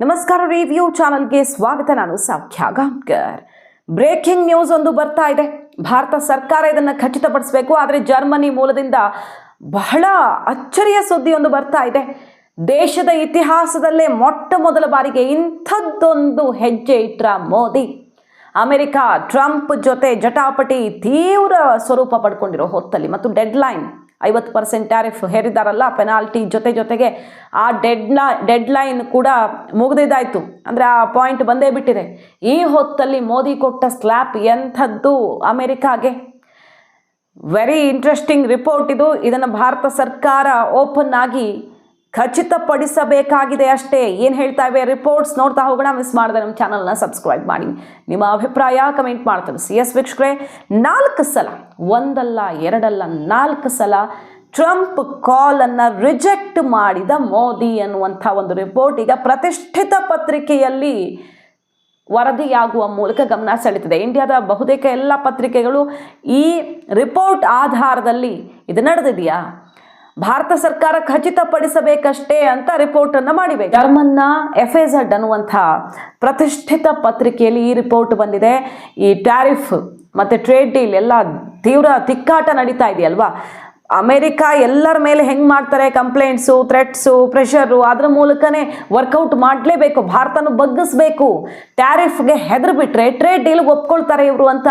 ನಮಸ್ಕಾರ ರಿವ್ಯೂ ಚಾನಲ್ಗೆ ಸ್ವಾಗತ. ನಾನು ಸೌಖ್ಯ ಗಾಂಕರ್ ಬ್ರೇಕಿಂಗ್ ನ್ಯೂಸ್ ಒಂದು ಬರ್ತಾ ಇದೆ. ಭಾರತ ಸರ್ಕಾರ ಇದನ್ನು ಖಚಿತಪಡಿಸಬೇಕು. ಆದರೆ ಜರ್ಮನಿ ಮೂಲದಿಂದ ಬಹಳ ಅಚ್ಚರಿಯ ಸುದ್ದಿ ಒಂದು ಬರ್ತಾ ಇದೆ. ದೇಶದ ಇತಿಹಾಸದಲ್ಲೇ ಮೊಟ್ಟ ಮೊದಲ ಬಾರಿಗೆ ಇಂಥದ್ದೊಂದು ಹೆಜ್ಜೆ ಇಟ್ರ ಮೋದಿ. ಅಮೆರಿಕ, ಟ್ರಂಪ್ ಜೊತೆ ಜಟಾಪಟಿ ತೀವ್ರ ಸ್ವರೂಪ ಪಡ್ಕೊಂಡಿರೋ ಹೊತ್ತಲ್ಲಿ ಮತ್ತು ಡೆಡ್ಲೈನ್ ಐವತ್ತು ಪರ್ಸೆಂಟ್ ಟ್ಯಾರಿಫ್ ಹೇರಿದ್ದಾರಲ್ಲ ಪೆನಾಲ್ಟಿ ಜೊತೆ ಜೊತೆಗೆ ಆ ಡೆಡ್ಲ ಡೆಡ್ಲೈನ್ ಕೂಡ ಮುಗಿದಿದ್ದಾಯಿತು. ಅಂದರೆ ಆ ಪಾಯಿಂಟ್ ಬಂದೇ ಬಿಟ್ಟಿದೆ. ಈ ಹೊತ್ತಲ್ಲಿ ಮೋದಿ ಕೊಟ್ಟ ಸ್ಲ್ಯಾಪ್ ಎಂಥದ್ದು ಅಮೆರಿಕಾಗೆ? ವೆರಿ ಇಂಟ್ರೆಸ್ಟಿಂಗ್ ರಿಪೋರ್ಟ್ ಇದು. ಇದನ್ನು ಭಾರತ ಸರ್ಕಾರ ಓಪನ್ ಆಗಿ ಖಚಿತಪಡಿಸಬೇಕಾಗಿದೆ ಅಷ್ಟೇ. ಏನು ಹೇಳ್ತಾ ಇವೆ? ರಿಪೋರ್ಟ್ಸ್ ನೋಡ್ತಾ ಹೋಗೋಣ. ಮಿಸ್ ಮಾಡಿದೆ ನಮ್ಮ ಚಾನಲ್ನ ಸಬ್ಸ್ಕ್ರೈಬ್ ಮಾಡಿ. ನಿಮ್ಮ ಅಭಿಪ್ರಾಯ ಕಮೆಂಟ್ ಮಾಡ್ತಾರೆ ಸಿ ಎಸ್ ವೀಕ್ಷಕರೇ, ನಾಲ್ಕು ಸಲ, ಒಂದಲ್ಲ, ಎರಡಲ್ಲ, ನಾಲ್ಕು ಸಲ ಟ್ರಂಪ್ ಕಾಲನ್ನು ರಿಜೆಕ್ಟ್ ಮಾಡಿದ ಮೋದಿ ಅನ್ನುವಂಥ ಒಂದು ರಿಪೋರ್ಟ್ ಈಗ ಪ್ರತಿಷ್ಠಿತ ಪತ್ರಿಕೆಯಲ್ಲಿ ವರದಿಯಾಗುವ ಮೂಲಕ ಗಮನ ಸೆಳೀತಿದೆ. ಇಂಡಿಯಾದ ಬಹುತೇಕ ಎಲ್ಲ ಪತ್ರಿಕೆಗಳು ಈ ರಿಪೋರ್ಟ್ ಆಧಾರದಲ್ಲಿ ಇದು ನಡೆದಿದೆಯಾ? ಭಾರತ ಸರ್ಕಾರ ಖಚಿತಪಡಿಸಬೇಕಷ್ಟೇ ಅಂತ ರಿಪೋರ್ಟ್ ಅನ್ನು ಮಾಡಿವೆ. ಜರ್ಮನ್ನ ಎಫ್ ಎ ಝಡ್ ಅನ್ನುವಂಥ ಪ್ರತಿಷ್ಠಿತ ಪತ್ರಿಕೆಯಲ್ಲಿ ಈ ರಿಪೋರ್ಟ್ ಬಂದಿದೆ. ಈ ಟ್ಯಾರಿಫ್ ಮತ್ತು ಟ್ರೇಡ್ ಡೀಲ್ ಎಲ್ಲ ತೀವ್ರ ತಿಕ್ಕಾಟ ನಡೀತಾ ಇದೆಯಲ್ವಾ? ಅಮೆರಿಕ ಎಲ್ಲರ ಮೇಲೆ ಹೆಂಗೆ ಮಾಡ್ತಾರೆ? ಕಂಪ್ಲೇಂಟ್ಸು, ಥ್ರೆಟ್ಸು, ಪ್ರೆಷರು ಅದ್ರ ಮೂಲಕನೇ ವರ್ಕೌಟ್ ಮಾಡಲೇಬೇಕು ಭಾರತನ ಬಗ್ಗಿಸ್ಬೇಕು. ಟ್ಯಾರಿಫ್ಗೆ ಹೆದರ್ಬಿಟ್ರೆ ಟ್ರೇಡ್ ಡೀಲ್ ಒಪ್ಕೊಳ್ತಾರೆ ಇವರು ಅಂತ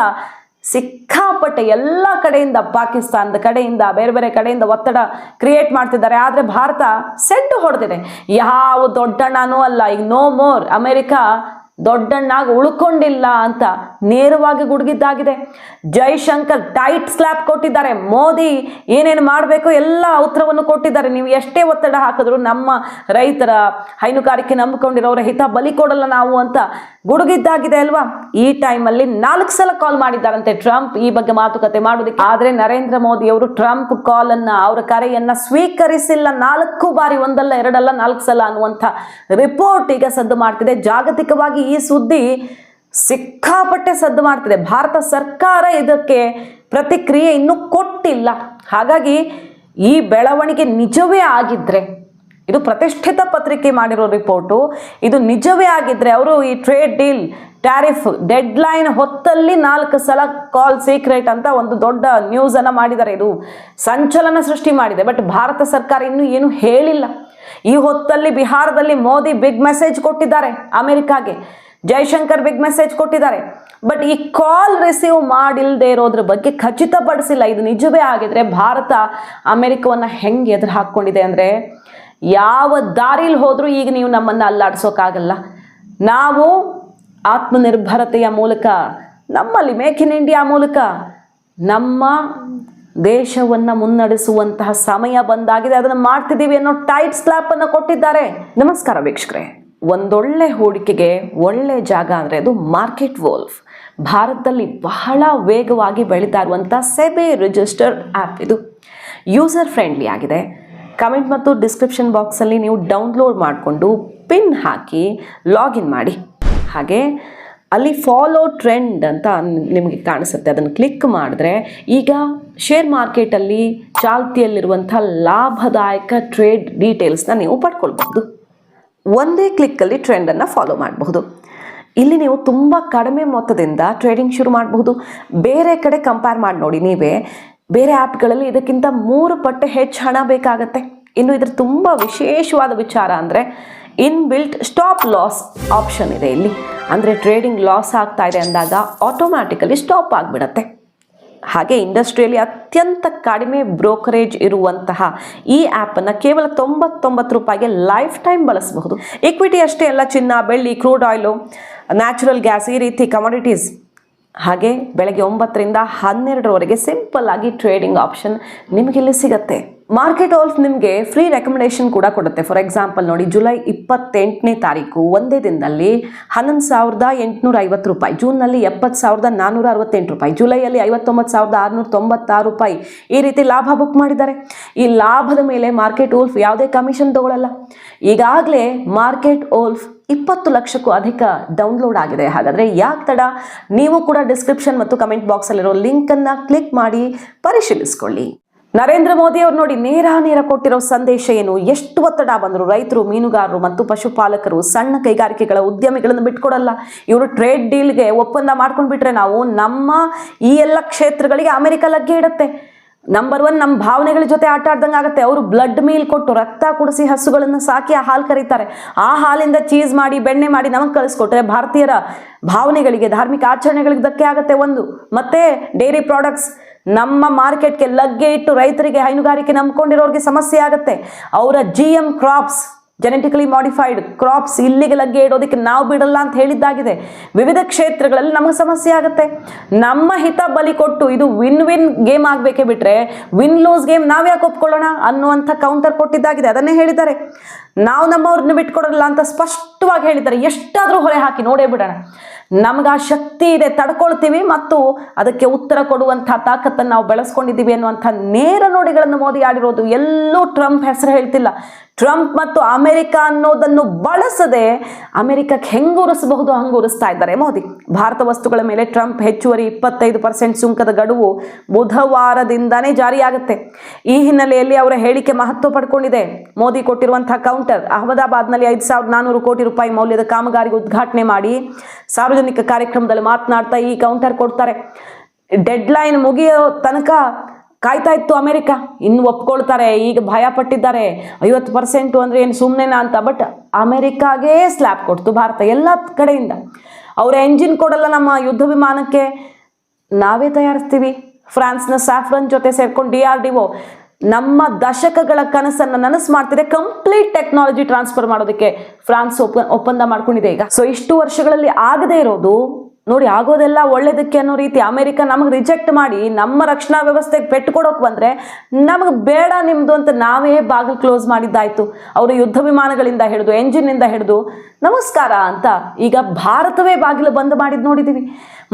ಸಿಕ್ಕಾಪಟ್ಟೆ ಎಲ್ಲ ಕಡೆಯಿಂದ ಪಾಕಿಸ್ತಾನದ ಕಡೆಯಿಂದ, ಬೇರೆ ಬೇರೆ ಕಡೆಯಿಂದ ಒತ್ತಡ ಕ್ರಿಯೇಟ್ ಮಾಡ್ತಿದ್ದಾರೆ. ಆದರೆ ಭಾರತ ಸೆಟ್ಟು ಹೊಡೆದಿದೆ. ಯಾವ ದೊಡ್ಡಣ್ಣನೂ ಅಲ್ಲ, ಈಗ ನೋ ಮೋರ್ ಅಮೆರಿಕ ದೊಡ್ಡಣ್ಣಾಗಿ ಉಳ್ಕೊಂಡಿಲ್ಲ ಅಂತ ನೇರವಾಗಿ ಗುಡುಗಿದ್ದಾಗಿದೆ. ಜೈಶಂಕರ್ ಟೈಟ್ ಸ್ಲ್ಯಾಪ್ ಕೊಟ್ಟಿದ್ದಾರೆ. ಮೋದಿ ಏನೇನು ಮಾಡಬೇಕು ಎಲ್ಲ ಉತ್ತರವನ್ನು ಕೊಟ್ಟಿದ್ದಾರೆ. ನೀವು ಎಷ್ಟೇ ಒತ್ತಡ ಹಾಕಿದ್ರು ನಮ್ಮ ರೈತರ ಹೈನುಗಾರಿಕೆ ನಂಬಿಕೊಂಡಿರೋರ ಹಿತ ಬಲಿ ಕೊಡಲ್ಲ ನಾವು ಅಂತ ಗುಡುಗಿದ್ದಾಗಿದೆ ಅಲ್ವಾ? ಈ ಟೈಮಲ್ಲಿ ನಾಲ್ಕು ಸಲ ಕಾಲ್ ಮಾಡಿದ್ದಾರಂತೆ ಟ್ರಂಪ್. ಈ ಬಗ್ಗೆ ಮಾತುಕತೆ ಮಾಡೋದಕ್ಕೆ ಆದರೆ ನರೇಂದ್ರ ಮೋದಿ ಅವರು ಟ್ರಂಪ್ ಕಾಲ್ ಅನ್ನ ಅವರ ಕರೆಯನ್ನ ಸ್ವೀಕರಿಸಿಲ್ಲ. ನಾಲ್ಕು ಬಾರಿ ಒಂದಲ್ಲ, ಎರಡಲ್ಲ, ನಾಲ್ಕು ಸಲ ಅನ್ನುವಂಥ ರಿಪೋರ್ಟ್ ಈಗ ಸದ್ದು ಮಾಡ್ತಿದೆ. ಜಾಗತಿಕವಾಗಿ ಈ ಸುದ್ದಿ ಸಿಕ್ಕಾಪಟ್ಟೆ ಸದ್ದು ಮಾಡ್ತಿದೆ. ಭಾರತ ಸರ್ಕಾರ ಇದಕ್ಕೆ ಪ್ರತಿಕ್ರಿಯೆ ಇನ್ನೂ ಕೊಟ್ಟಿಲ್ಲ. ಹಾಗಾಗಿ ಈ ಬೆಳವಣಿಗೆ ನಿಜವೇ ಆಗಿದ್ರೆ ಇದು ಪ್ರತಿಷ್ಠಿತ ಪತ್ರಿಕೆ ಮಾಡಿರೋ ರಿಪೋರ್ಟು. ಇದು ನಿಜವೇ ಆಗಿದ್ರೆ ಅವರು ಈ ಟ್ರೇಡ್ ಡೀಲ್, ಟ್ಯಾರಿಫ್, ಡೆಡ್ಲೈನ್ ಹೊತ್ತಲ್ಲಿ ನಾಲ್ಕು ಸಲ ಕಾಲ್ ಸೀಕ್ರೆಟ್ ಅಂತ ಒಂದು ದೊಡ್ಡ ನ್ಯೂಸನ್ನು ಮಾಡಿದ್ದಾರೆ. ಇದು ಸಂಚಲನ ಸೃಷ್ಟಿ ಮಾಡಿದೆ. ಬಟ್ ಭಾರತ ಸರ್ಕಾರ ಇನ್ನೂ ಏನು ಹೇಳಿಲ್ಲ. ಈ ಹೊತ್ತಲ್ಲಿ ಬಿಹಾರದಲ್ಲಿ ಮೋದಿ ಬಿಗ್ ಮೆಸೇಜ್ ಕೊಟ್ಟಿದ್ದಾರೆ ಅಮೆರಿಕಾಗೆ. ಜೈಶಂಕರ್ ಬಿಗ್ ಮೆಸೇಜ್ ಕೊಟ್ಟಿದ್ದಾರೆ. ಬಟ್ ಈ ಕಾಲ್ ರಿಸೀವ್ ಮಾಡಿಲ್ಲದೆ ಇರೋದ್ರ ಬಗ್ಗೆ ಖಚಿತಪಡಿಸಿಲ್ಲ. ಇದು ನಿಜವೇ ಆಗಿದ್ರೆ ಭಾರತ ಅಮೆರಿಕವನ್ನು ಹೆಂಗೆ ಎದುರು ಹಾಕ್ಕೊಂಡಿದೆ ಅಂದರೆ ಯಾವ ದಾರಿಲಿ ಹೋದರೂ ಈಗ ನೀವು ನಮ್ಮನ್ನು ಅಲ್ಲಾಡ್ಸೋಕ್ಕಾಗಲ್ಲ ನಾವು ಆತ್ಮನಿರ್ಭರತೆಯ ಮೂಲಕ, ನಮ್ಮಲ್ಲಿ ಮೇಕ್ ಇನ್ ಇಂಡಿಯಾ ಮೂಲಕ, ನಮ್ಮ ದೇಶವನ್ನು ಮುನ್ನಡೆಸುವಂತಹ ಸಮಯ ಬಂದಾಗಿದೆ. ಅದನ್ನು ಮಾಡ್ತಿದ್ದೀವಿ ಅನ್ನೋ ಟೈಟ್ ಸ್ಲ್ಯಾಪನ್ನು ಕೊಟ್ಟಿದ್ದಾರೆ. ನಮಸ್ಕಾರ ವೀಕ್ಷಕರೇ. ಒಂದೊಳ್ಳೆ ಹೂಡಿಕೆಗೆ ಒಳ್ಳೆ ಜಾಗ ಅಂದರೆ ಅದು ಮಾರ್ಕೆಟ್ ವೋಲ್ಫ್. ಭಾರತದಲ್ಲಿ ಬಹಳ ವೇಗವಾಗಿ ಬೆಳೀತಾ ಇರುವಂಥ ಸೆಬೆ ರಿಜಿಸ್ಟರ್ ಆ್ಯಪ್ ಇದು. ಯೂಸರ್ ಫ್ರೆಂಡ್ಲಿ ಆಗಿದೆ. ಕಮೆಂಟ್ ಮತ್ತು ಡಿಸ್ಕ್ರಿಪ್ಷನ್ ಬಾಕ್ಸಲ್ಲಿ ನೀವು ಡೌನ್ಲೋಡ್ ಮಾಡಿಕೊಂಡು ಪಿನ್ ಹಾಕಿ ಲಾಗಿನ್ ಮಾಡಿ. ಹಾಗೆ ಅಲ್ಲಿ ಫಾಲೋ ಟ್ರೆಂಡ್ ಅಂತ ನಿಮಗೆ ಕಾಣಿಸುತ್ತೆ. ಅದನ್ನು ಕ್ಲಿಕ್ ಮಾಡಿದ್ರೆ ಈಗ ಶೇರ್ ಮಾರ್ಕೆಟಲ್ಲಿ ಚಾಲ್ತಿಯಲ್ಲಿರುವಂಥ ಲಾಭದಾಯಕ ಟ್ರೇಡ್ ಡೀಟೇಲ್ಸ್ನ ನೀವು ಪಡ್ಕೊಳ್ಬಹುದು. ಒಂದೇ ಕ್ಲಿಕ್ಕಲ್ಲಿ ಟ್ರೆಂಡನ್ನು ಫಾಲೋ ಮಾಡಬಹುದು. ಇಲ್ಲಿ ನೀವು ತುಂಬ ಕಡಿಮೆ ಮೊತ್ತದಿಂದ ಟ್ರೇಡಿಂಗ್ ಶುರು ಮಾಡಬಹುದು. ಬೇರೆ ಕಡೆ ಕಂಪೇರ್ ಮಾಡಿ ನೋಡಿ ನೀವೇ. ಬೇರೆ ಆ್ಯಪ್ಗಳಲ್ಲಿ ಇದಕ್ಕಿಂತ ಮೂರು ಪಟ್ಟು ಹೆಚ್ಚು ಹಣ ಬೇಕಾಗತ್ತೆ. ಇನ್ನು ಇದ್ರ ತುಂಬ ವಿಶೇಷವಾದ ವಿಚಾರ ಅಂದರೆ in built stop loss option ಇದೆ ಇಲ್ಲಿ. ಅಂದರೆ ಟ್ರೇಡಿಂಗ್ ಲಾಸ್ ಆಗ್ತಾ ಇದೆ ಅಂದಾಗ ಆಟೋಮ್ಯಾಟಿಕಲಿ ಸ್ಟಾಪ್ ಆಗಿಬಿಡತ್ತೆ. ಹಾಗೆ ಇಂಡಸ್ಟ್ರಿಯಲ್ಲಿ ಅತ್ಯಂತ ಕಡಿಮೆ ಬ್ರೋಕರೇಜ್ ಇರುವಂತಹ ಈ ಆ್ಯಪನ್ನು ಕೇವಲ ತೊಂಬತ್ತೊಂಬತ್ತು ರೂಪಾಯಿಗೆ ಲೈಫ್ ಟೈಮ್ ಬಳಸಬಹುದು. ಇಕ್ವಿಟಿ ಅಷ್ಟೇ ಅಲ್ಲ, ಚಿನ್ನ, ಬೆಳ್ಳಿ ಕ್ರೂಡ್ ಆಯಿಲು ನ್ಯಾಚುರಲ್ ಗ್ಯಾಸ್ ಈ ರೀತಿ ಕಮಾಡಿಟೀಸ್ ಹಾಗೆ ಬೆಳಗ್ಗೆ ಒಂಬತ್ತರಿಂದ ಹನ್ನೆರಡರವರೆಗೆ ಸಿಂಪಲ್ ಆಗಿ ಟ್ರೇಡಿಂಗ್ ಆಪ್ಷನ್ ನಿಮಗೆ ಇಲ್ಲಿ ಸಿಗುತ್ತೆ. ಮಾರ್ಕೆಟ್ ಆಲ್ಸ್ ನಿಮಗೆ ಫ್ರೀ ರೆಕಮೆಂಡೇಶನ್ ಕೂಡ ಕೊಡುತ್ತೆ. ಫಾರ್ ಎಕ್ಸಾಂಪಲ್ ನೋಡಿ ಜುಲೈ ಇಪ್ಪತ್ತೆಂಟನೇ ತಾರೀಕು, ಒಂದೇ ದಿನದಲ್ಲಿ ಹನ್ನೊಂದು ಸಾವಿರದ ಎಂಟುನೂರ ಐವತ್ತು ರೂಪಾಯಿ ಜೂನ್ನಲ್ಲಿ ಎಪ್ಪತ್ತು ಸಾವಿರದ ನಾನ್ನೂರ ಅರವತ್ತೆಂಟು ರೂಪಾಯಿ ಜುಲೈಯಲ್ಲಿ ಐವತ್ತೊಂಬತ್ತು ಸಾವಿರದ ಆರುನೂರ ತೊಂಬತ್ತಾರು ರೂಪಾಯಿ ಈ ರೀತಿ ಲಾಭ ಬುಕ್ ಮಾಡಿದ್ದಾರೆ. ಈ ಲಾಭದ ಮೇಲೆ ಮಾರ್ಕೆಟ್ ಓಲ್ಫ್ ಯಾವುದೇ ಕಮಿಷನ್ ತಗೊಳ್ಳಲ್ಲ ಈಗಾಗಲೇ ಮಾರ್ಕೆಟ್ ಓಲ್ಫ್ ಇಪ್ಪತ್ತು ಲಕ್ಷಕ್ಕೂ ಅಧಿಕ ಡೌನ್ಲೋಡ್ ಆಗಿದೆ. ಹಾಗಾದರೆ ಯಾಕೆ ತಡ? ನೀವು ಕೂಡ ಡಿಸ್ಕ್ರಿಪ್ಷನ್ ಮತ್ತು ಕಮೆಂಟ್ ಬಾಕ್ಸಲ್ಲಿರೋ ಲಿಂಕನ್ನು ಕ್ಲಿಕ್ ಮಾಡಿ ಪರಿಶೀಲಿಸ್ಕೊಳ್ಳಿ. ನರೇಂದ್ರ ಮೋದಿ ಅವರು ನೋಡಿ ನೇರ ನೇರ ಕೊಟ್ಟಿರೋ ಸಂದೇಶ ಏನು? ಎಷ್ಟು ಒತ್ತಡ ಬಂದರು ರೈತರು, ಮೀನುಗಾರರು ಮತ್ತು ಪಶುಪಾಲಕರು ಸಣ್ಣ ಕೈಗಾರಿಕೆಗಳ ಉದ್ಯಮಿಗಳನ್ನು ಬಿಟ್ಕೊಡಲ್ಲ. ಇವರು ಟ್ರೇಡ್ ಡೀಲ್ಗೆ ಒಪ್ಪಂದ ಮಾಡ್ಕೊಂಡು ಬಿಟ್ರೆ ನಾವು ನಮ್ಮ ಈ ಎಲ್ಲ ಕ್ಷೇತ್ರಗಳಿಗೆ ಅಮೆರಿಕ ಲಗ್ಗೆ ಇಡುತ್ತೆ. ನಂಬರ್ ಒನ್ ನಮ್ಮ ಭಾವನೆಗಳ ಜೊತೆ ಆಟ ಆಡ್ದಂಗೆ ಆಗುತ್ತೆ. ಅವರು ಬ್ಲಡ್ ಮೀಲ್ ಕೊಟ್ಟು ರಕ್ತ ಕುಡಿಸಿ ಹಸುಗಳನ್ನು ಸಾಕಿ ಆ ಹಾಲು ಕರೀತಾರೆ. ಆ ಹಾಲಿಂದ ಚೀಸ್ ಮಾಡಿ, ಬೆಣ್ಣೆ ಮಾಡಿ ನಮಗೆ ಕಳಿಸ್ಕೊಟ್ರೆ ಭಾರತೀಯರ ಭಾವನೆಗಳಿಗೆ, ಧಾರ್ಮಿಕ ಆಚರಣೆಗಳಿಗೆ ಧಕ್ಕೆ ಆಗುತ್ತೆ ಒಂದು. ಮತ್ತೆ ಡೈರಿ ಪ್ರಾಡಕ್ಟ್ಸ್ ನಮ್ಮ ಮಾರ್ಕೆಟ್ಗೆ ಲಗ್ಗೆ ಇಟ್ಟು ರೈತರಿಗೆ ಹೈನುಗಾರಿಕೆ ನಂಬ್ಕೊಂಡಿರೋರಿಗೆ ಸಮಸ್ಯೆ ಆಗುತ್ತೆ. ಅವರ G M crops genetically modified crops ಇಲ್ಲಿಗೆ ಲಗ್ಗೆ ಇಡೋದಕ್ಕೆ ನಾವು ಬಿಡಲ್ಲ ಅಂತ ಹೇಳಿದ್ದಾಗಿದೆ. ವಿವಿಧ ಕ್ಷೇತ್ರಗಳಲ್ಲಿ ನಮಗೆ ಸಮಸ್ಯೆ ಆಗುತ್ತೆ. ನಮ್ಮ ಹಿತ ಬಲಿ ಕೊಟ್ಟು ಇದು ವಿನ್ ವಿನ್ ಗೇಮ್ ಆಗಬೇಕೇ ಬಿಟ್ರೆ ವಿನ್ ಲೂಸ್ ಗೇಮ್ ನಾವು ಯಾಕೆ ಒಪ್ಕೊಳ್ಳೋಣ ಅನ್ನುವಂಥ ಕೌಂಟರ್ ಕೊಟ್ಟಿದ್ದಾಗಿದೆ. ಅದನ್ನೇ ಹೇಳಿದ್ದಾರೆ. ನಾವು ನಮ್ಮವ್ರನ್ನ ಬಿಟ್ಕೊಡಲ್ಲ ಅಂತ ಸ್ಪಷ್ಟವಾಗಿ ಹೇಳಿದ್ದಾರೆ. ಎಷ್ಟಾದರೂ ಹೊರೆ ಹಾಕಿ ನೋಡೇ ಬಿಡೋಣ. ನಮ್ಗೆ ಆ ಶಕ್ತಿ ಇದೆ, ತಡ್ಕೊಳ್ತೀವಿ ಮತ್ತು ಅದಕ್ಕೆ ಉತ್ತರ ಕೊಡುವಂಥ ತಾಕತ್ತನ್ನು ನಾವು ಬೆಳೆಸ್ಕೊಂಡಿದ್ದೀವಿ ಅನ್ನುವಂಥ ನೇರ ನೋಡಿಗಳನ್ನು ಮೋದಿ ಆಡಿರೋದು ಎಲ್ಲೂ ಟ್ರಂಪ್ ಹೆಸರು ಹೇಳ್ತಿಲ್ಲ. ಟ್ರಂಪ್ ಮತ್ತು ಅಮೆರಿಕ ಅನ್ನೋದನ್ನು ಬಳಸದೆ ಅಮೆರಿಕಕ್ಕೆ ಹೆಂಗೆ ಉರಿಸಬಹುದು, ಹಂಗೆ ಉರಿಸ್ತಾ ಇದ್ದಾರೆ. ಮೋದಿ, ಭಾರತ ವಸ್ತುಗಳ ಮೇಲೆ ಟ್ರಂಪ್ ಹೆಚ್ಚುವರಿ ಇಪ್ಪತ್ತೈದು ಪರ್ಸೆಂಟ್ ಸುಂಕದ ಗಡುವು ಬುಧವಾರದಿಂದನೇ ಜಾರಿಯಾಗುತ್ತೆ. ಈ ಹಿನ್ನೆಲೆಯಲ್ಲಿ ಅವರ ಹೇಳಿಕೆ ಮಹತ್ವ ಪಡ್ಕೊಂಡಿದೆ. ಮೋದಿ ಕೊಟ್ಟಿರುವಂತಹ ಕೌಂಟರ್ ಅಹಮದಾಬಾದ್ನಲ್ಲಿ ಐದು ಸಾವಿರದ ನಾನ್ನೂರು ಕೋಟಿ ರೂಪಾಯಿ ಮೌಲ್ಯದ ಕಾಮಗಾರಿಗೆ ಉದ್ಘಾಟನೆ ಮಾಡಿ ಸಾರ್ವಜನಿಕ ಕಾರ್ಯಕ್ರಮದಲ್ಲಿ ಮಾತನಾಡ್ತಾ ಈ ಕೌಂಟರ್ ಕೊಡ್ತಾರೆ. ಡೆಡ್ಲೈನ್ ಮುಗಿಯೋ ತನಕ ಕಾಯ್ತಾ ಇತ್ತು ಅಮೆರಿಕ. ಇನ್ನು ಒಪ್ಕೊಳ್ತಾರೆ, ಈಗ ಭಯ ಪಟ್ಟಿದ್ದಾರೆ. ಐವತ್ತು ಪರ್ಸೆಂಟು ಅಂದರೆ ಏನು ಸುಮ್ಮನೆನಾ ಅಂತ. ಬಟ್ ಅಮೆರಿಕಾಗೇ ಸ್ಲ್ಯಾಬ್ ಕೊಡ್ತು ಭಾರತ ಎಲ್ಲ ಕಡೆಯಿಂದ. ಅವ್ರ ಎಂಜಿನ್ ಕೊಡಲ್ಲ ನಮ್ಮ ಯುದ್ಧ ವಿಮಾನಕ್ಕೆ ನಾವೇ ತಯಾರಿಸ್ತೀವಿ. ಫ್ರಾನ್ಸ್ನ ಸ್ಯಾಫ್ರನ್ ಜೊತೆ ಸೇರ್ಕೊಂಡು ಡಿ ಆರ್ ಡಿ ಒ. ನಮ್ಮ ದಶಕಗಳ ಕನಸನ್ನು ನನಸು ಮಾಡ್ತಿದೆ. ಕಂಪ್ಲೀಟ್ ಟೆಕ್ನಾಲಜಿ ಟ್ರಾನ್ಸ್ಫರ್ ಮಾಡೋದಕ್ಕೆ ಫ್ರಾನ್ಸ್ ಒಪ್ಪ, ಒಪ್ಪಂದ ಮಾಡ್ಕೊಂಡಿದೆ ಈಗ. ಸೊ ಇಷ್ಟು ವರ್ಷಗಳಲ್ಲಿ ಆಗದೇ ಇರೋದು ನೋಡಿ, ಆಗೋದೆಲ್ಲ ಒಳ್ಳೇದಕ್ಕೆ ಅನ್ನೋ ರೀತಿ ಅಮೆರಿಕ ನಮಗೆ ರಿಜೆಕ್ಟ್ ಮಾಡಿ ನಮ್ಮ ರಕ್ಷಣಾ ವ್ಯವಸ್ಥೆಗೆ ಪೆಟ್ಟು ಕೊಡೋಕೆ ಬಂದರೆ ನಮಗೆ ಬೇಡ ನಿಮ್ಮದು ಅಂತ ನಾವೇ ಬಾಗಿಲು ಕ್ಲೋಸ್ ಮಾಡಿದ್ದಾಯ್ತು. ಅವರು ಯುದ್ಧ ವಿಮಾನಗಳಿಂದ ಹಿಡಿದು ಎಂಜಿನ್ನಿಂದ ಹಿಡಿದು, ನಮಸ್ಕಾರ ಅಂತ ಈಗ ಭಾರತವೇ ಬಾಗಿಲು ಬಂದ್ ಮಾಡಿದ್ದು ನೋಡಿದ್ದೀವಿ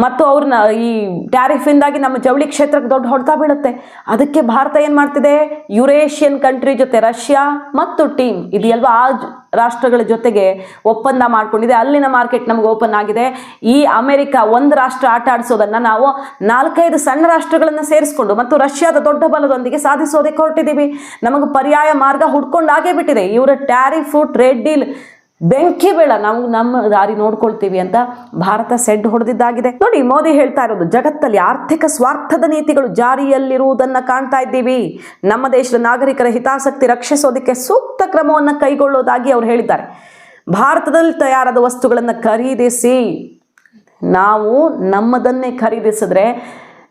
ಮತ್ತು ಅವ್ರನ್ನ ಈ ಟ್ಯಾರಿಫಿಂದಾಗಿ ನಮ್ಮ ಜವಳಿ ಕ್ಷೇತ್ರಕ್ಕೆ ದೊಡ್ಡ ಹೊಡೆತ ಬೀಳುತ್ತೆ. ಅದಕ್ಕೆ ಭಾರತ ಏನು ಮಾಡ್ತಿದೆ? ಯುರೇಷಿಯನ್ ಕಂಟ್ರಿ ಜೊತೆ ರಷ್ಯಾ ಮತ್ತು ಟೀಮ್ ಇದೆಯಲ್ವಾ? ಆ ರಾಷ್ಟ್ರಗಳ ಜೊತೆಗೆ ಒಪ್ಪಂದ ಮಾಡಿಕೊಂಡಿದೆ. ಅಲ್ಲಿನ ಮಾರ್ಕೆಟ್ ನಮ್ಗೆ ಓಪನ್ ಆಗಿದೆ. ಈ ಅಮೆರಿಕ ಒಂದು ರಾಷ್ಟ್ರ ಆಟ ಆಡಿಸೋದನ್ನು ನಾವು ನಾಲ್ಕೈದು ಸಣ್ಣ ರಾಷ್ಟ್ರಗಳನ್ನು ಸೇರಿಸ್ಕೊಂಡು ಮತ್ತು ರಷ್ಯಾದ ದೊಡ್ಡ ಬಲದೊಂದಿಗೆ ಸಾಧಿಸೋದಕ್ಕೆ ಹೊರಟಿದ್ದೀವಿ ನಮಗೆ ಪರ್ಯಾಯ ಮಾರ್ಗ ಹುಡ್ಕೊಂಡಾಗೇ ಬಿಟ್ಟಿದೆ. ಇವರ ಟ್ಯಾರಿಫು, ಟ್ರೇಡ್ ಡೀಲ್ ಬೆಂಕಿ ಬೇಡ ನಾವು ನಮ್ಮ ದಾರಿ ನೋಡ್ಕೊಳ್ತೀವಿ ಅಂತ ಭಾರತ ಸೆಡ್ ಹೊಡೆದಿದ್ದಾಗಿದೆ. ನೋಡಿ, ಮೋದಿ ಹೇಳ್ತಾ ಇರೋದು, ಜಗತ್ತಲ್ಲಿ ಆರ್ಥಿಕ ಸ್ವಾರ್ಥದ ನೀತಿಗಳು ಜಾರಿಯಲ್ಲಿರುವುದನ್ನು ಕಾಣ್ತಾ ಇದ್ದೀವಿ. ನಮ್ಮ ದೇಶದ ನಾಗರಿಕರ ಹಿತಾಸಕ್ತಿ ರಕ್ಷಿಸೋದಕ್ಕೆ ಸೂಕ್ತ ಕ್ರಮವನ್ನು ಕೈಗೊಳ್ಳೋದಾಗಿ ಅವರು ಹೇಳಿದ್ದಾರೆ. ಭಾರತದಲ್ಲಿ ತಯಾರಾದ ವಸ್ತುಗಳನ್ನು ಖರೀದಿಸಿ, ನಾವು ನಮ್ಮದನ್ನೇ ಖರೀದಿಸಿದ್ರೆ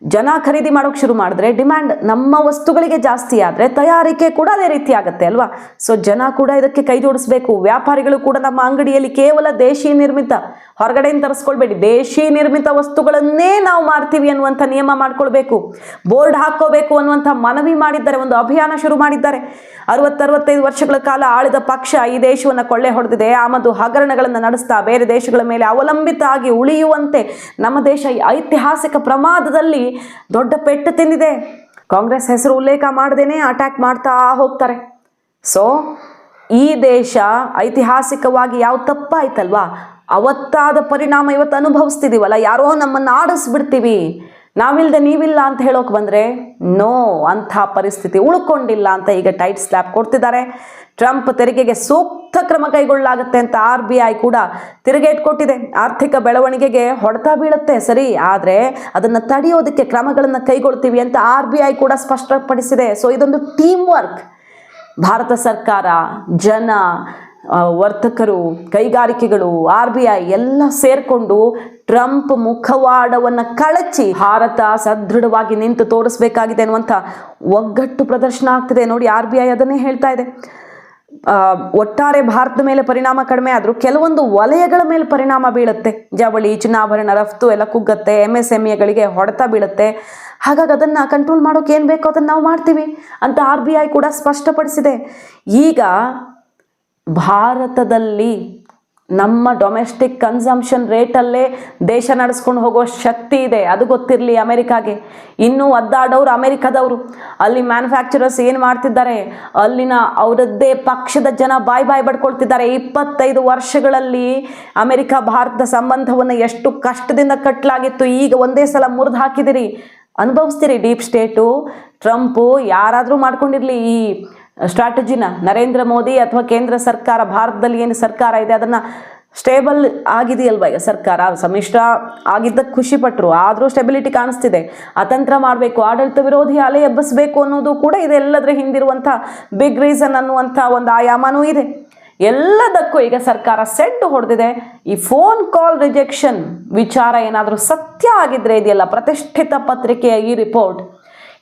ಜನ ಖರೀದಿ ಮಾಡೋಕೆ ಶುರು ಮಾಡಿದ್ರೆ ಡಿಮ್ಯಾಂಡ್ ನಮ್ಮ ವಸ್ತುಗಳಿಗೆ ಜಾಸ್ತಿ ಆದರೆ ತಯಾರಿಕೆ ಕೂಡ ಅದೇ ರೀತಿ ಆಗುತ್ತೆ ಅಲ್ವಾ? ಸೊ ಜನ ಕೂಡ ಇದಕ್ಕೆ ಕೈ ಜೋಡಿಸ್ಬೇಕು. ವ್ಯಾಪಾರಿಗಳು ಕೂಡ ನಮ್ಮ ಅಂಗಡಿಯಲ್ಲಿ ಕೇವಲ ದೇಶಿ ನಿರ್ಮಿತ, ಹೊರಗಡೆಯಿಂದ ತರಿಸ್ಕೊಳ್ಬೇಡಿ. ದೇಶಿ ನಿರ್ಮಿತ ವಸ್ತುಗಳನ್ನೇ ನಾವು ಮಾರ್ತೀವಿ ಅನ್ನುವಂಥ ನಿಯಮ ಮಾಡ್ಕೊಳ್ಬೇಕು. ಬೋರ್ಡ್ ಹಾಕೋಬೇಕು ಅನ್ನುವಂಥ ಮನವಿ ಮಾಡಿದ್ದಾರೆ. ಒಂದು ಅಭಿಯಾನ ಶುರು ಮಾಡಿದ್ದಾರೆ. ಅರವತ್ತರವತ್ತೈದು ವರ್ಷಗಳ ಕಾಲ ಆಳಿದ ಪಕ್ಷ ಈ ದೇಶವನ್ನು ಕೊಳ್ಳೆ ಹೊಡೆದಿದೆ. ಆಮದು ಹಗರಣಗಳನ್ನು ನಡೆಸ್ತಾ ಬೇರೆ ದೇಶಗಳ ಮೇಲೆ ಅವಲಂಬಿತ ಆಗಿ ಉಳಿಯುವಂತೆ ನಮ್ಮ ದೇಶ ಐತಿಹಾಸಿಕ ಪ್ರಮಾದದಲ್ಲಿ ದೊಡ್ಡ ಪೆಟ್ಟು ತಿಂದಿದೆ. ಕಾಂಗ್ರೆಸ್ ಹೆಸರು ಉಲ್ಲೇಖ ಮಾಡದೇನೆ ಅಟ್ಯಾಕ್ ಮಾಡ್ತಾ ಹೋಗ್ತಾರೆ. ಸೊ ಈ ದೇಶ ಐತಿಹಾಸಿಕವಾಗಿ ಯಾವ ತಪ್ಪಾಯ್ತಲ್ವಾ? ಅವತ್ತಾದ ಪರಿಣಾಮ ಇವತ್ತು ಅನುಭವಿಸ್ತಿದೀವಲ್ಲ? ಯಾರೋ ನಮ್ಮನ್ನು ಆಡಿಸ್ಬಿಡ್ತೀವಿ. ನಾವಿಲ್ದೆ ನೀವಿಲ್ಲ ಅಂತ ಹೇಳೋಕೆ ಬಂದರೆ, ನೋ ಅಂಥ ಪರಿಸ್ಥಿತಿ ಉಳ್ಕೊಂಡಿಲ್ಲ ಅಂತ ಈಗ ಟೈಟ್ ಸ್ಲ್ಯಾಪ್ ಕೊಡ್ತಿದ್ದಾರೆ. ಟ್ರಂಪ್ ತೆರಿಗೆಗೆ ಸೂಕ್ತ ಕ್ರಮ ಕೈಗೊಳ್ಳಲಾಗುತ್ತೆ ಅಂತ ಆರ್ ಬಿ ಐ ಕೂಡ ತಿರುಗೇಟ್ ಕೊಟ್ಟಿದೆ ಆರ್ಥಿಕ ಬೆಳವಣಿಗೆಗೆ ಹೊಡೆತ ಬೀಳುತ್ತೆ ಸರಿ, ಆದರೆ ಅದನ್ನು ತಡೆಯೋದಕ್ಕೆ ಕ್ರಮಗಳನ್ನು ಕೈಗೊಳ್ತೀವಿ ಅಂತ ಆರ್ ಕೂಡ ಸ್ಪಷ್ಟಪಡಿಸಿದೆ. ಸೊ ಇದೊಂದು ಟೀಮ್ ವರ್ಕ್ ಭಾರತ ಸರ್ಕಾರ, ಜನ ವರ್ತಕರು, ಕೈಗಾರಿಕೆಗಳು, ಆರ್ ಬಿ ಐ ಎಲ್ಲ ಸೇರಿಕೊಂಡು ಟ್ರಂಪ್ ಮುಖವಾಡವನ್ನು ಕಳಚಿ ಭಾರತ ಸದೃಢವಾಗಿ ನಿಂತು ತೋರಿಸ್ಬೇಕಾಗಿದೆ ಅನ್ನುವಂಥ ಒಗ್ಗಟ್ಟು ಪ್ರದರ್ಶನ ಆಗ್ತಿದೆ. ನೋಡಿ, ಆರ್ ಬಿ ಐ ಅದನ್ನೇ ಹೇಳ್ತಾ ಇದೆ. ಒಟ್ಟಾರೆ ಭಾರತದ ಮೇಲೆ ಪರಿಣಾಮ ಕಡಿಮೆ ಆದರೂ ಕೆಲವೊಂದು ವಲಯಗಳ ಮೇಲೆ ಪರಿಣಾಮ ಬೀಳುತ್ತೆ. ಜವಳಿ ಚಿನ್ನಾಭರಣ ರಫ್ತು ಎಲ್ಲ ಕುಗ್ಗತ್ತೆ ಎಂ ಎಸ್ ಎಂ ಎಗಳಿಗೆ ಹೊಡೆತ ಬೀಳುತ್ತೆ. ಹಾಗಾಗಿ ಅದನ್ನು ಕಂಟ್ರೋಲ್ ಮಾಡೋಕೆ ಏನು ಬೇಕೋ ಅದನ್ನು ನಾವು ಮಾಡ್ತೀವಿ ಅಂತ ಆರ್ ಬಿ ಐ ಕೂಡ ಸ್ಪಷ್ಟಪಡಿಸಿದೆ. ಈಗ ಭಾರತದಲ್ಲಿ ನಮ್ಮ ಡೊಮೆಸ್ಟಿಕ್ ಕನ್ಸಂಪ್ಷನ್ ರೇಟಲ್ಲೇ ದೇಶ ನಡೆಸ್ಕೊಂಡು ಹೋಗೋ ಶಕ್ತಿ ಇದೆ. ಅದು ಗೊತ್ತಿರಲಿ ಅಮೆರಿಕಾಗೆ. ಇನ್ನೂ ಒದ್ದಾಡೋರು ಅಮೆರಿಕದವರು. ಅಲ್ಲಿ ಮ್ಯಾನುಫ್ಯಾಕ್ಚರರ್ಸ್ ಏನು ಮಾಡ್ತಿದ್ದಾರೆ? ಅಲ್ಲಿನ ಅವರದ್ದೇ ಪಕ್ಷದ ಜನ ಬಾಯ್ ಬಾಯ್ ಬಡ್ಕೊಳ್ತಿದ್ದಾರೆ. ಇಪ್ಪತ್ತೈದು ವರ್ಷಗಳಲ್ಲಿ ಅಮೆರಿಕ ಭಾರತ ಸಂಬಂಧವನ್ನು ಎಷ್ಟು ಕಷ್ಟದಿಂದ ಕಟ್ಟಲಾಗಿತ್ತು ಈಗ ಒಂದೇ ಸಲ ಮುರಿದು ಹಾಕಿದಿರಿ. ಅನುಭವಿಸ್ತೀರಿ ಡೀಪ್ ಸ್ಟೇಟು. ಟ್ರಂಪು ಯಾರಾದರೂ ಮಾಡ್ಕೊಂಡಿರಲಿ ಈ ಸ್ಟ್ರಾಟಜಿನ ನರೇಂದ್ರ ಮೋದಿ ಅಥವಾ ಕೇಂದ್ರ ಸರ್ಕಾರ, ಭಾರತದಲ್ಲಿ ಏನು ಸರ್ಕಾರ ಇದೆ, ಅದನ್ನು ಸ್ಟೇಬಲ್ ಆಗಿದೆಯಲ್ವ ಈಗ ಸರ್ಕಾರ? ಸಮ್ಮಿಶ್ರ ಆಗಿದ್ದಕ್ಕೆ ಖುಷಿ ಪಟ್ಟರು ಆದರೂ ಸ್ಟೆಬಿಲಿಟಿ ಕಾಣಿಸ್ತಿದೆ. ಅತಂತ್ರ ಮಾಡಬೇಕು, ಆಡಳಿತ ವಿರೋಧಿ ಅಲೆ ಎಬ್ಬಿಸಬೇಕು ಅನ್ನೋದು ಕೂಡ ಇದೆಲ್ಲದರ ಹಿಂದಿರುವಂಥ ಬಿಗ್ ರೀಸನ್ ಅನ್ನುವಂಥ ಒಂದು ಆಯಾಮನೂ ಇದೆ. ಎಲ್ಲದಕ್ಕೂ ಈಗ ಸರ್ಕಾರ ಸೆಡ್ಡು ಹೊಡೆದಿದೆ. ಈ ಫೋನ್ ಕಾಲ್ ರಿಜೆಕ್ಷನ್ ವಿಚಾರ ಏನಾದರೂ ಸತ್ಯ ಆಗಿದ್ರೆ ಇದೆಯಲ್ಲ, ಪ್ರತಿಷ್ಠಿತ ಪತ್ರಿಕೆಯ ಈ ರಿಪೋರ್ಟ್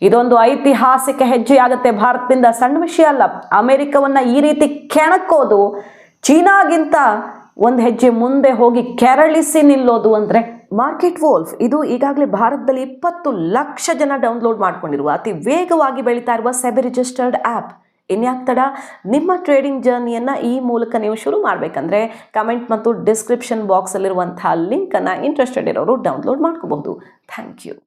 ಇದೊಂದು ಐತಿಹಾಸಿಕ ಹೆಜ್ಜೆ ಆಗುತ್ತೆ ಭಾರತದಿಂದ ಸಣ್ಣ ವಿಷಯ ಅಲ್ಲ, ಅಮೆರಿಕವನ್ನ ಈ ರೀತಿ ಕೆಣಕೋದು, ಚೀನಾಗಿಂತ ಒಂದು ಹೆಜ್ಜೆ ಮುಂದೆ ಹೋಗಿ ಕೆರಳಿಸಿ ನಿಲ್ಲೋದು ಅಂದ್ರೆ ಮಾರ್ಕೆಟ್ ವೋಲ್ಫ್. ಇದು ಈಗಾಗಲೇ ಭಾರತದಲ್ಲಿ ಇಪ್ಪತ್ತು ಲಕ್ಷ ಜನ ಡೌನ್ಲೋಡ್ ಮಾಡ್ಕೊಂಡಿರುವ, ಅತಿ ವೇಗವಾಗಿ ಬೆಳೀತಾ ಇರುವ ಸೆಬಿ ರಿಜಿಸ್ಟರ್ಡ್ ಆ್ಯಪ್ ಇನ್ಯಾಕ್ ತಡ? ನಿಮ್ಮ ಟ್ರೇಡಿಂಗ್ ಜರ್ನಿಯನ್ನು ಈ ಮೂಲಕ ನೀವು ಶುರು ಮಾಡಬೇಕಂದ್ರೆ ಕಮೆಂಟ್ ಮತ್ತು ಡಿಸ್ಕ್ರಿಪ್ಷನ್ ಬಾಕ್ಸಲ್ಲಿರುವಂಥ ಲಿಂಕನ್ನು ಇಂಟ್ರೆಸ್ಟೆಡ್ ಇರೋರು ಡೌನ್ಲೋಡ್ ಮಾಡ್ಕೋಬಹುದು. Thank you.